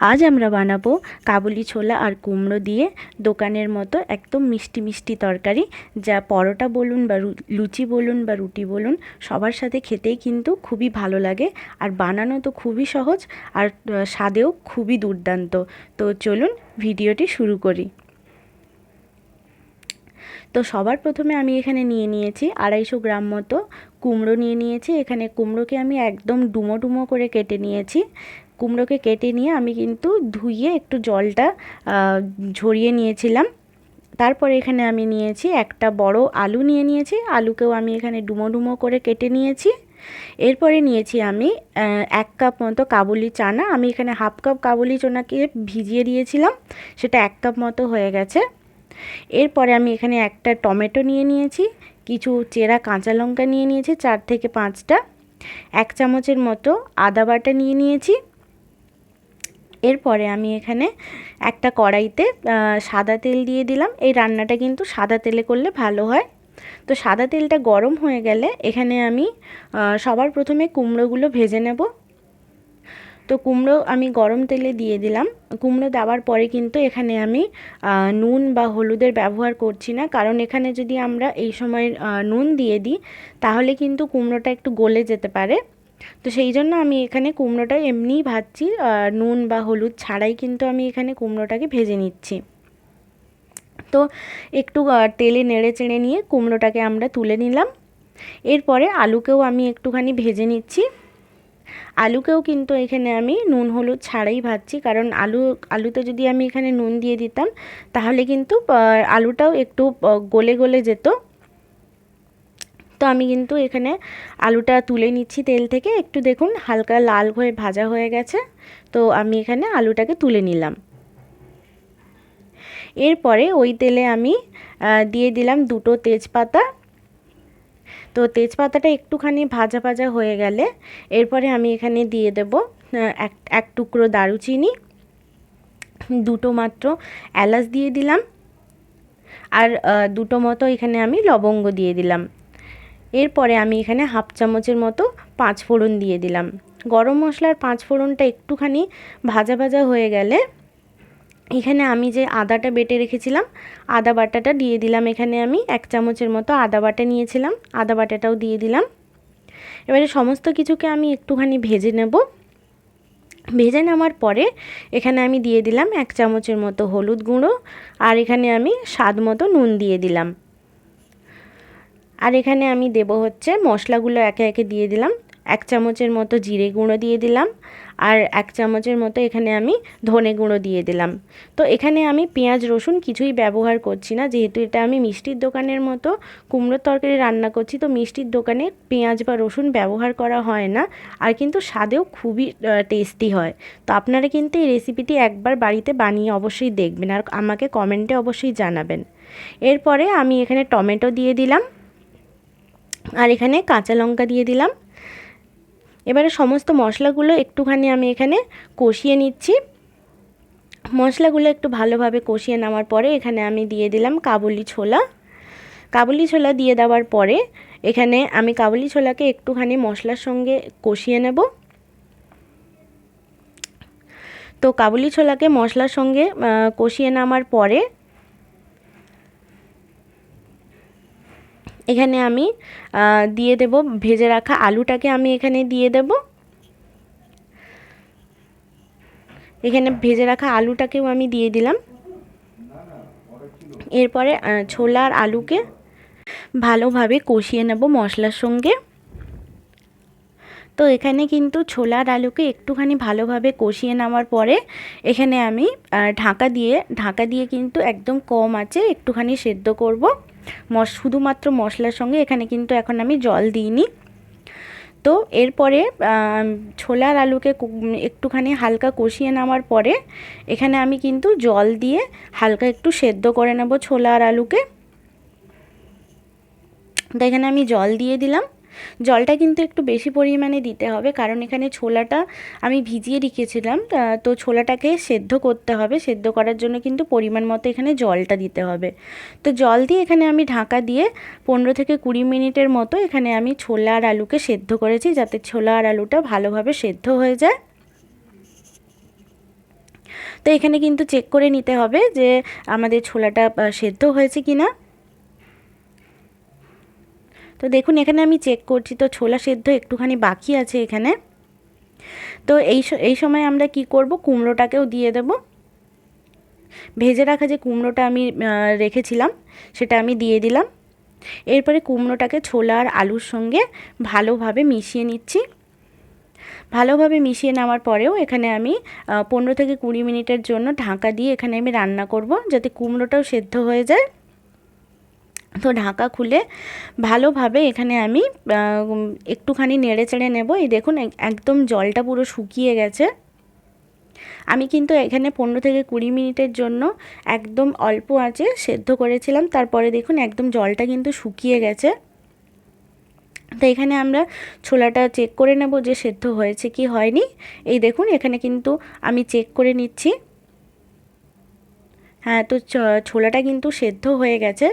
আজ আমরা বানাবো কাবুলি ছোলা আর কুমড়ো দিয়ে দোকানের মতো একদম মিষ্টি মিষ্টি তরকারি, যা পরোটা বলুন বা লুচি বলুন বা রুটি বলুন, সবার সাথে খেতেই কিন্তু খুবই ভালো লাগে। আর বানানো তো খুবই সহজ আর স্বাদেও খুবই দুর্দান্ত। তো চলুন ভিডিওটি শুরু করি। তো সবার প্রথমে আমি এখানে নিয়ে নিয়েছি আড়াইশো গ্রাম মতো কুমড়ো নিয়ে নিয়েছি। এখানে কুমড়োকে আমি একদম ডুমো ডুমো করে কেটে নিয়েছি। কুমড়োকে কেটে নিয়ে আমি কিন্তু ধুইয়ে একটু জলটা ঝরিয়ে নিয়েছিলাম। তারপরে এখানে আমি নিয়েছি একটা বড় আলু নিয়ে নিয়েছি। আলুকেও আমি এখানে ডুমো ডুমো করে কেটে নিয়েছি। এরপরে নিয়েছি আমি এক কাপ মতো কাবুলি চানা। আমি এখানে হাফ কাপ কাবুলি চানাকে ভিজিয়ে দিয়েছিলাম, সেটা এক কাপ মতো হয়ে গেছে। এরপরে আমি এখানে একটা টমেটো নিয়ে নিয়েছি, কিছু চেরা কাঁচা লঙ্কা নিয়ে নিয়েছি, চার থেকে পাঁচটা। এক চামচের মতো আদা বাটা নিয়ে নিয়েছি। এরপরে আমি এখানে একটা কড়াইতে সাদা তেল দিয়ে দিলাম। এই রান্নাটা কিন্তু সাদা তেলে করলে ভালো হয়। তো সাদা তেলটা গরম হয়ে গেলে এখানে আমি সবার প্রথমে কুমড়োগুলো ভেজে নেব। তো কুমড়ো আমি গরম তেলে দিয়ে দিলাম। কুমড়ো দেওয়ার পরে কিন্তু এখানে আমি নুন বা হলুদের ব্যবহার করছি না। কারণ এখানে যদি আমরা এই সময় নুন দিয়ে দিই, তাহলে কিন্তু কুমড়োটা একটু গলে যেতে পারে। তো সেই জন্য আমি এখানে কুমড়োটা এমনিই ভাজছি নুন বা হলুদ ছাড়াই কিন্তু আমি এখানে কুমড়োটাকে ভেজে নিচ্ছি। তো একটু তেলে নেড়ে চেড়ে নিয়ে কুমড়োটাকে আমরা তুলে নিলাম। এরপরে আলুকেও আমি একটুখানি ভেজে নিচ্ছি। আলুকেও কিন্তু এখানে আমি নুন, হলুদ ছাড়াই ভাজছি, কারণ আলু, আলুতে যদি আমি এখানে নুন দিয়ে দিতাম, তাহলে কিন্তু আলুটাও একটু গলে গলে যেত। তো আমি কিন্তু এখানে আলুটা তুলে নিচ্ছি তেল থেকে। একটু দেখুন, হালকা লাল হয়ে ভাজা হয়ে গেছে। তো আমি এখানে আলুটাকে তুলে নিলাম। এরপরে ওই তেলে আমি দিয়ে দিলাম দুটো তেজপাতা। তো তেজপাতাটা একটুখানি ভাজা ভাজা হয়ে গেলে, এরপরে আমি এখানে দিয়ে দেব এক এক টুকরো দারুচিনি। দুটো মাত্র এলাচ দিয়ে দিলাম। আর দুটো মতো এখানে আমি লবঙ্গ দিয়ে দিলাম। এরপরে আমি এখানে হাফ চামচের মতো পাঁচ ফোড়ন দিয়ে দিলাম। গরম মশলার পাঁচ ফোড়নটা একটুখানি ভাজা ভাজা হয়ে গেলে এখানে আমি যে আদাটা বেটে রেখেছিলাম, আদা বাটাটা দিয়ে দিলাম। এখানে আমি এক চামচের মতো আদা বাটা নিয়েছিলাম, আদা বাটাটাও দিয়ে দিলাম। এবারে সমস্ত কিছুকে আমি একটুখানি ভেজে নেব। ভেজে নেওয়ার পরে এখানে আমি দিয়ে দিলাম এক চামচের মতো হলুদ গুঁড়ো, আর এখানে আমি স্বাদ মতো নুন দিয়ে দিলাম। আর এখানে আমি দেব হচ্ছে মশলাগুলো একে একে দিয়ে দিলাম। এক চামচের মতো জিরে গুঁড়ো দিয়ে দিলাম আর এক চামচের মতো এখানে আমি ধনে গুঁড়ো দিয়ে দিলাম। তো এখানে আমি পেঁয়াজ, রসুন কিছুই ব্যবহার করছি না, যেহেতু এটা আমি মিষ্টির দোকানের মতো কুমড়োর তরকারি রান্না করছি, তো মিষ্টির দোকানে পেঁয়াজ বা রসুন ব্যবহার করা হয় না আর কিন্তু স্বাদেও খুবই টেস্টি হয়। তো আপনারা কিন্তু এই রেসিপিটি একবার বাড়িতে বানিয়ে অবশ্যই দেখবেন আর আমাকে কমেন্টে অবশ্যই জানাবেন। এরপরে আমি এখানে টমেটো দিয়ে দিলাম। আর এখানে কাঁচা লঙ্কা দিয়ে দিলাম। এবারে সমস্ত মশলাগুলো একটুখানি আমি এখানে কষিয়ে নিচ্ছি। মশলাগুলো একটু ভালোভাবে কষিয়ে নেওয়ার পরে এখানে আমি দিয়ে দিলাম কাবুলি ছোলা। কাবুলি ছোলা দিয়ে দেওয়ার পরে এখানে আমি কাবুলি ছোলাকে একটুখানি মশলার সঙ্গে কষিয়ে নেব। তো কাবুলি ছোলাকে মশলার সঙ্গে কষিয়ে নেওয়ার পরে এখানে আমি দিয়ে দেব, ভেজে রাখা আলুটাকে আমি এখানে দিয়ে দেব। এখানে ভেজে রাখা আলুটাকেও আমি দিয়ে দিলাম। এরপরে ছোলা আর আলুকে ভালোভাবে কষিয়ে নেব মশলার সঙ্গে। তো এখানে কিন্তু ছোলা আর আলুকে একটুখানি ভালোভাবে কষিয়ে নেওয়ার পরে, এখানে আমি ঢাকা দিয়ে ঢাকা দিয়ে কিন্তু একদম কম আছে, একটুখানি সেদ্ধ করব। মশ, শুধুমাত্র মশলার সঙ্গে এখানে কিন্তু এখন আমি জল দিইনি। তো এরপরে ছোলার আলুকে একটুখানি হালকা কষিয়ে নেওয়ার পরে এখানে আমি কিন্তু জল দিয়ে হালকা একটু সেদ্ধ করে নেব ছোলা আর আলুকে। তো এখানে আমি জল দিয়ে দিলাম। জলটা কিন্তু একটু বেশি পরিমাণে দিতে হবে, কারণ এখানে ছোলাটা আমি ভিজিয়ে রেখেছিলাম তো ছোলাটাকে সেদ্ধ করতে হবে, সেদ্ধ করার জন্য কিন্তু পরিমাণ মতো এখানে জলটা দিতে হবে। তো জল দিয়ে এখানে আমি ঢাকা দিয়ে পনেরো থেকে কুড়ি মিনিটের মতো এখানে আমি ছোলা আর আলুকে সেদ্ধ করেছি, যাতে ছোলা আর আলুটা ভালোভাবে সেদ্ধ হয়ে যায়। তো এখানে কিন্তু চেক করে নিতে হবে যে আমাদের ছোলাটা সেদ্ধ হয়েছে কি না তো দেখুন, এখানে আমি চেক করছি। তো ছোলা সেদ্ধ একটুখানি বাকি আছে এখানে। তো এই এই সময় আমরা কি করব? কুমড়োটাকেও দিয়ে দেব। ভেজে রাখা যে কুমড়োটা আমি রেখেছিলাম, সেটা আমি দিয়ে দিলাম। এরপরে কুমড়োটাকে ছোলা আর আলুর সঙ্গে ভালোভাবে মিশিয়ে নিচ্ছি। ভালোভাবে মিশিয়ে নেওয়ার পরেও এখানে আমি পনেরো থেকে কুড়ি মিনিটের জন্য ঢাকা দিয়ে এখানে আমি রান্না করব, যাতে কুমড়োটাও সেদ্ধ হয়ে যায়। তো ঢাকা খুলে ভালোভাবে এখানে আমি একটুখানি নেড়ে চেড়ে নেব। এই দেখুন একদম জলটা পুরো শুকিয়ে গেছে। আমি কিন্তু এখানে পনেরো থেকে কুড়ি মিনিটের জন্য একদম অল্প আঁচে সেদ্ধ করেছিলাম। তারপরে দেখুন, একদম জলটা কিন্তু শুকিয়ে গেছে। তো এখানে আমরা ছোলাটা চেক করে নেব যে সেদ্ধ হয়েছে কি হয়নি। এই দেখুন, এখানে কিন্তু আমি চেক করে নিচ্ছি। হ্যাঁ তো ছোলাটা কিন্তু সেদ্ধ হয়ে গেছে।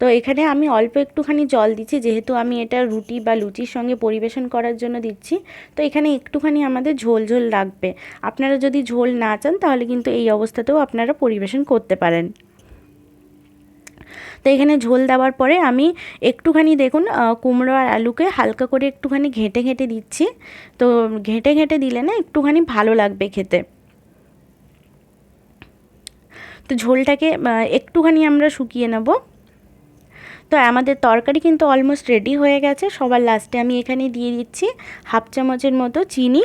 তো এখানে আমি অল্প একটুখানি জল দিচ্ছি, যেহেতু আমি এটা রুটি বা লুচির সঙ্গে পরিবেশন করার জন্য দিচ্ছি। তো এখানে একটুখানি আমাদের ঝোল ঝোল লাগবে। আপনারা যদি ঝোল না চান, তাহলে কিন্তু এই অবস্থাতেও আপনারা পরিবেশন করতে পারেন। তো এখানে ঝোল দেওয়ার পরে আমি একটুখানি দেখুন কুমড়ো আর আলুকে হালকা করে একটুখানি ঘেঁটে ঘেঁটে দিচ্ছি। তো ঘেঁটে ঘেঁটে দিলে না একটুখানি ভালো লাগবে খেতে। তো ঝোলটাকে একটুখানি আমরা শুকিয়ে নেব। তো আমাদের তরকারি কিন্তু অলমোস্ট রেডি হয়ে গেছে। সবার লাস্টে আমি এখানে দিয়ে দিচ্ছি হাফ চামচের মতো চিনি।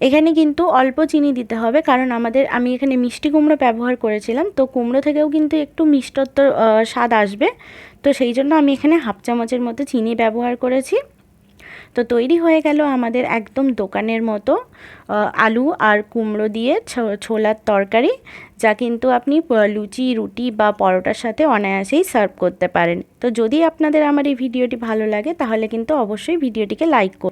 এখানে কিন্তু অল্প চিনি দিতে হবে, কারণ আমাদের, আমি এখানে মিষ্টি কুমড়ো ব্যবহার করেছিলাম। তো কুমড়ো থেকেও কিন্তু একটু মিষ্টত্ব স্বাদ আসবে। তো সেই জন্য আমি এখানে হাফ চামচের মতো চিনি ব্যবহার করেছি। তো তৈরি হয়ে গেল আমাদের একদম দোকানের মতো আলু আর কুমড়ো দিয়ে ছোলার তরকারি, যা কিন্তু আপনি লুচি, রুটি বা পরোটার সাথে অনায়াসেই সার্ভ করতে পারেন। তো যদি আপনাদের আমার এই ভিডিওটি ভালো লাগে, তাহলে কিন্তু অবশ্যই ভিডিওটিকে লাইক করুন।